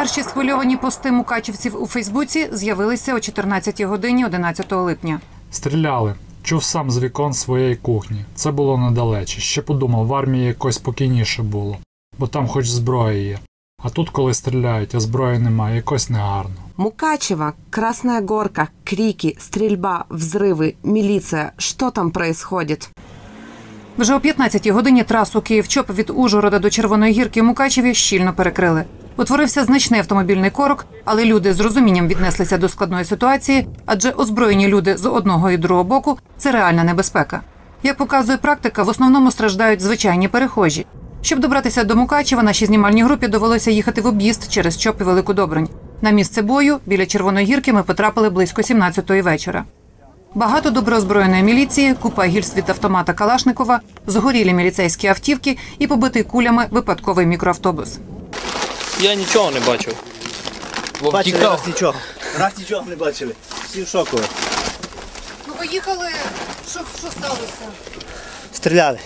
Перші схвильовані пости мукачівців у Фейсбуці з'явилися о 14 годині 11 липня. Стріляли. Чув сам з вікон своєї кухні. Це було недалече. Ще подумав, в армії якось спокійніше було, бо там хоч зброя є. А тут, коли стріляють, а зброї немає, якось негарно. Мукачево, Красная Горка, крики, стрельба, взрывы, милиция. Что там происходит? Вже о 15 годині трасу Київ-Чоп від Ужгорода до Червоної гірки Мукачеві щільно перекрили. Утворився значний автомобільний корок, але люди з розумінням віднеслися до складної ситуації, адже озброєні люди з одного і другого боку це реальна небезпека. Як показує практика, в основному страждають звичайні перехожі. Щоб добратися до Мукачева, нашій знімальній групі довелося їхати в об'їзд через Чоп і Велику Добринь. На місце бою біля Червоної гірки ми потрапили близько 17-ї вечора. Багато добре озброєної міліції, купа гільз від автомата Калашникова, згорілі міліцейські автівки і побитий кулями випадковий мікроавтобус. Я нічого не бачив. Бачили раз нічого. Раз нічого не бачили. Всі в шоку. Ну, поїхали. Що, що сталося? Стріляли.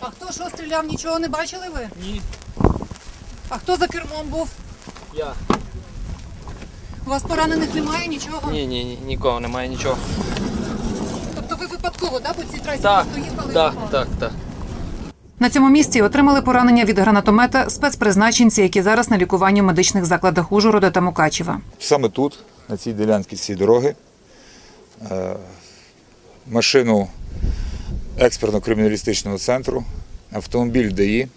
А хто що стріляв, нічого не бачили ви? Ні. А хто за кермом був? Я. У вас поранених немає нічого? Ні, ні, ні, нікого немає нічого. Тобто ви випадково да, по цій трасі Так, просто їхали? так, так, так. На цьому місці отримали поранення від гранатомета спецпризначенці, які зараз на лікуванні в медичних закладах Ужгорода та Мукачева. Саме тут, на цій ділянці цієї дороги, е, машину експертно-криміналістичного центру, автомобіль ДАІ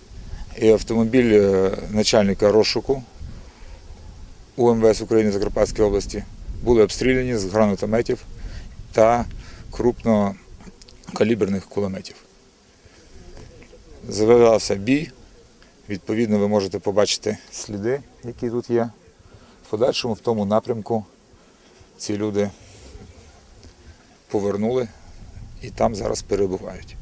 і автомобіль е, начальника розшуку УМВС України Закарпатської області були обстріляні з гранатометів та крупнокаліберних кулеметів. Завивався бій. Відповідно, ви можете побачити сліди, які тут є. В подальшому в тому напрямку ці люди повернули і там зараз перебувають.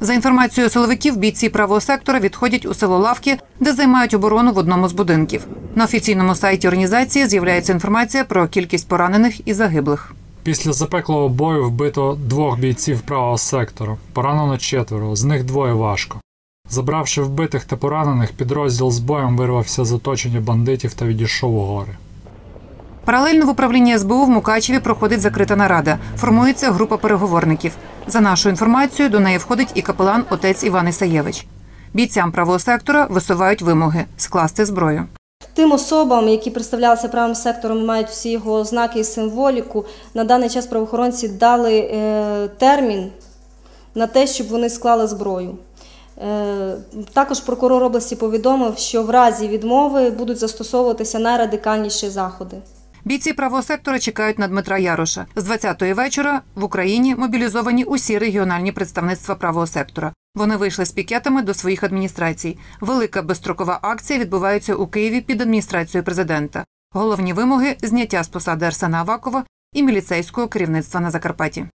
За інформацією силовиків, бійці правого сектора відходять у село Лавки, де займають оборону в одному з будинків. На офіційному сайті організації з'являється інформація про кількість поранених і загиблих. Після запеклого бою вбито двох бійців правого сектору, поранено четверо, з них двоє важко. Забравши вбитих та поранених, підрозділ з боєм вирвався з оточення бандитів та відійшов у гори. Паралельно в управлінні СБУ в Мукачеві проходить закрита нарада. Формується група переговорників. За нашою інформацією, до неї входить і капелан отець Іван Ісаєвич. Бійцям правого сектора висувають вимоги скласти зброю. Тим особам, які представлялися правим сектором, мають всі його ознаки і символіку. На даний час правоохоронці дали е, термін на те, щоб вони склали зброю. Е, також прокурор області повідомив, що в разі відмови будуть застосовуватися найрадикальніші заходи. Бійці правого сектора чекають на Дмитра Яроша. З 20-ї вечора в Україні мобілізовані усі регіональні представництва правого сектора. Вони вийшли з пікетами до своїх адміністрацій. Велика безстрокова акція відбувається у Києві під адміністрацією президента. Головні вимоги зняття з посади Арсена Авакова і міліцейського керівництва на Закарпатті.